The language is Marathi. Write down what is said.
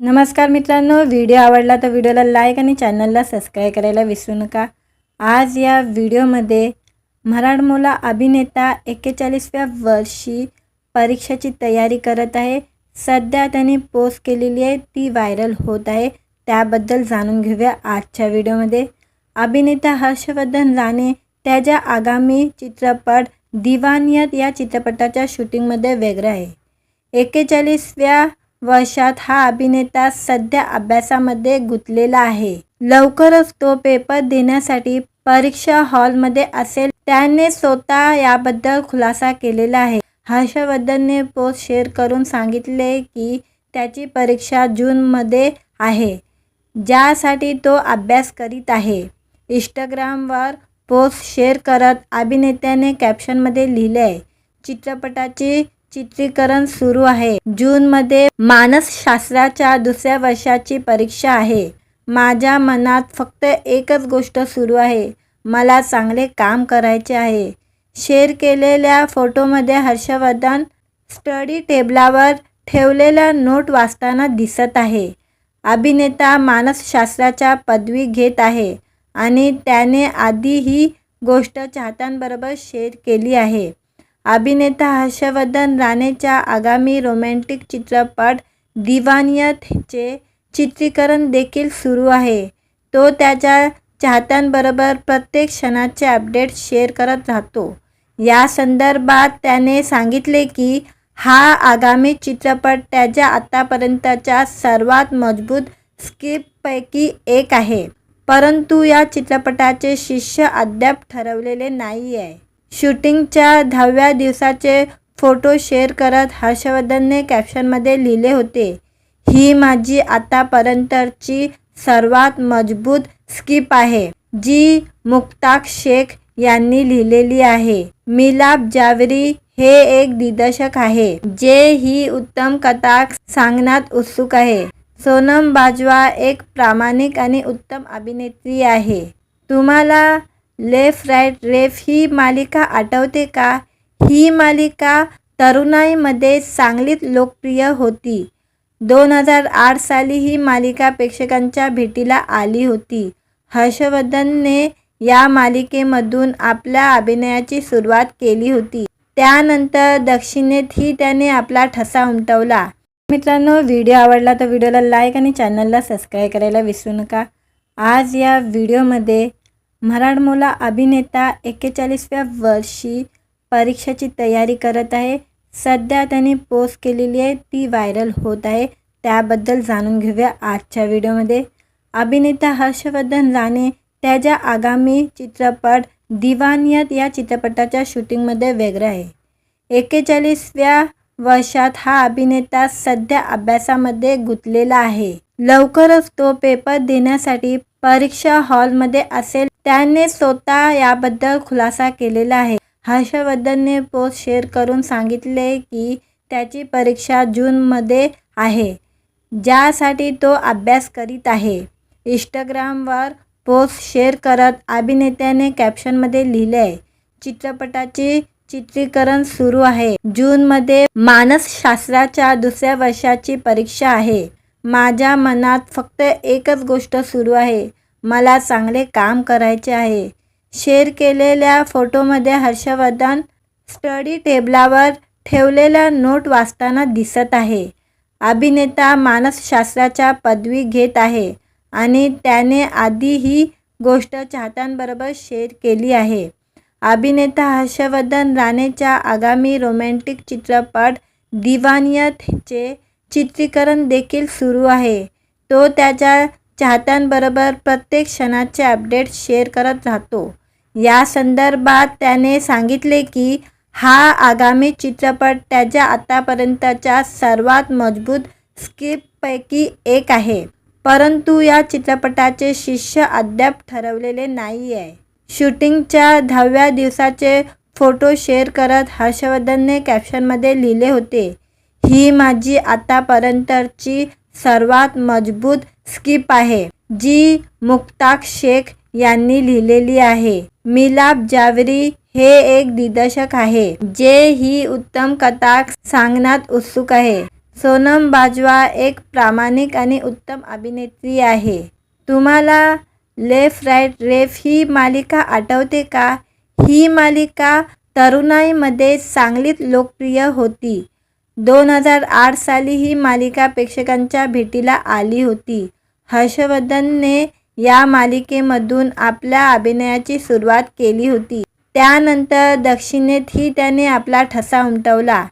नमस्कार मित्रांनो व्हिडिओ आवडला तर व्हिडिओला लाईक आणि चॅनलला सबस्क्राईब करायला विसरू नका. आज या व्हिडिओमध्ये मराठमोला अभिनेता एक्केचाळीसव्या वर्षी परीक्षेची तयारी करत आहे. सध्या त्यांनी पोस्ट केलेली आहे ती व्हायरल होत आहे. त्याबद्दल जाणून घेऊया आजच्या व्हिडिओमध्ये. अभिनेता हर्षवर्धन राणे त्याच्या आगामी चित्रपट दिवानियत या चित्रपटाच्या शूटिंगमध्ये वेगळं आहे. एक्केचाळीसव्या वर्षात हा अभिनेता सध्या अभ्यासामध्ये गुंतलेला आहे. लवकरच तो पेपर देण्यासाठी परीक्षा हॉलमध्ये असेल. त्याने स्वतः याबद्दल खुलासा केलेला आहे. हर्षवर्धनने पोस्ट शेअर करून सांगितले की त्याची परीक्षा जूनमध्ये आहे ज्यासाठी तो अभ्यास करीत आहे. इंस्टाग्रामवर पोस्ट शेअर करत अभिनेत्याने कॅप्शनमध्ये लिहिले आहे चित्रपटाची चित्रीकरण सुरू आहे. जूनमध्ये मानसशास्त्राच्या दुसऱ्या वर्षाची परीक्षा आहे. माझ्या मनात फक्त एकच गोष्ट सुरू आहे. मला चांगले काम करायचे आहे. शेअर केलेल्या फोटोमध्ये हर्षवर्धन स्टडी टेबलावर ठेवलेल्या नोट वाचताना दिसत आहे. अभिनेता मानसशास्त्राच्या पदवी घेत आहे आणि त्याने आधी ही गोष्ट चाहत्यांबरोबर शेअर केली आहे. अभिनेता हर्षवर्धन राणेच्या आगामी रोमॅन्टिक चित्रपट दिवानियतचे चित्रीकरण देखील सुरू आहे. तो त्याच्या चाहत्यांबरोबर प्रत्येक क्षणाचे अपडेट शेअर करत राहतो. या संदर्भात त्याने सांगितले की हा आगामी चित्रपट त्याच्या आतापर्यंतच्या सर्वात मजबूत स्क्रिप्टपैकी एक आहे. परंतु या चित्रपटाचे शिष्य अद्याप ठरवलेले नाही आहे शूटिंगच्या दहाव्या दिवसाचे फोटो शेअर करत हर्षवर्धनने कॅप्शनमध्ये लिहिले होते ही माझी आतापर्यंतची सर्वात मजबूत स्किप आहे जी मुक्ताक शेख यांनी लिहिलेली आहे. मिलाप जावरी हे एक दिग्दर्शक आहे जे ही उत्तम कथा सांगण्यात उत्सुक आहे. सोनम बाजवा एक प्रामाणिक आणि उत्तम अभिनेत्री आहे. तुम्हाला लेफ्ट राईट रेफ ही मालिका आठवते का? ही मालिका तरुणाईमध्ये चांगलीच लोकप्रिय होती. दोन हजार आठ साली ही मालिका प्रेक्षकांच्या भेटीला आली होती. हर्षवर्धनने या मालिकेमधून आपल्या अभिनयाची सुरुवात केली होती. त्यानंतर दक्षिणेतही त्याने आपला ठसा उमटवला. मित्रांनो व्हिडिओ आवडला तर व्हिडिओला लाईक आणि चॅनलला सबस्क्राईब करायला विसरू नका. आज या व्हिडिओमध्ये मराठमोला अभिनेता एक्केचाळीसव्या वर्षी परीक्षेची तयारी करत आहे. सध्या त्यांनी पोस्ट केलेली आहे ती व्हायरल होत आहे. त्याबद्दल जाणून घेऊया आजच्या व्हिडिओमध्ये. अभिनेता हर्षवर्धन राणे त्याच्या आगामी चित्रपट दिवानियत या चित्रपटाच्या शूटिंगमध्ये वेगळं आहे. एक्केचाळीसव्या वर्षात हा अभिनेता सध्या अभ्यासामध्ये गुंतलेला आहे. लवकरच तो पेपर देण्यासाठी परीक्षा हॉलमध्ये असेल त्याने स्वतः याबद्दल खुलासा केलेला आहे. हर्षवर्धनने पोस्ट शेअर करून सांगितले की त्याची परीक्षा जूनमध्ये आहे ज्यासाठी तो अभ्यास करीत आहे. इंस्टाग्रामवर पोस्ट शेअर करत अभिनेत्याने कॅप्शनमध्ये लिहिले आहे चित्रपटाची चित्रीकरण सुरू आहे. जूनमध्ये मानसशास्त्राच्या दुसऱ्या वर्षाची परीक्षा आहे. माझ्या मनात फक्त एकच गोष्ट सुरू आहे. मला चांगले काम करायचे आहे. शेअर केलेल्या फोटोमध्ये हर्षवर्धन स्टडी टेबलावर ठेवलेल्या नोट वाचताना दिसत आहे. अभिनेता मानसशास्त्राच्या पदवी घेत आहे आणि त्याने आधी ही गोष्ट चाहत्यांबरोबर शेअर केली आहे. अभिनेता हर्षवर्धन राणेच्या आगामी रोमॅन्टिक चित्रपट दिवानियतचे चित्रीकरण देखील सुरू आहे. तो त्याच्या चाहत्यांबरोबर प्रत्येक क्षणाचे अपडेट शेअर करत राहतो. या संदर्भात त्याने सांगितले की हा आगामी चित्रपट त्याच्या आतापर्यंतच्या सर्वात मजबूत स्क्रिप्टपैकी एक आहे. परंतु या चित्रपटाचे शिष्य अद्याप ठरवलेले नाही आहे शूटिंगच्या दहाव्या दिवसाचे फोटो शेअर करत हर्षवर्धनने कॅप्शनमध्ये लिहिले होते. ही माझी आतापर्यंतची सर्वात मजबूत स्किप आहे जी मुक्ताक शेख यांनी लिहिलेली आहे. मिलाप जावरी हे एक दिग्दर्शक आहे जे ही उत्तम कथा सांगण्यात उत्सुक आहे. सोनम बाजवा एक प्रामाणिक आणि उत्तम अभिनेत्री आहे. तुम्हाला लेफ्ट राईट रेफ ही मालिका आठवते का? ही मालिका तरुणाईमध्ये चांगलीच लोकप्रिय होती. दोन हजार आठ साली ही मालिका प्रेक्षकांच्या भेटीला आली होती. हर्षवर्धनने या मालिकेमधून आपल्या अभिनयाची सुरुवात केली होती. त्यानंतर दक्षिणेतही त्याने आपला ठसा उमटवला.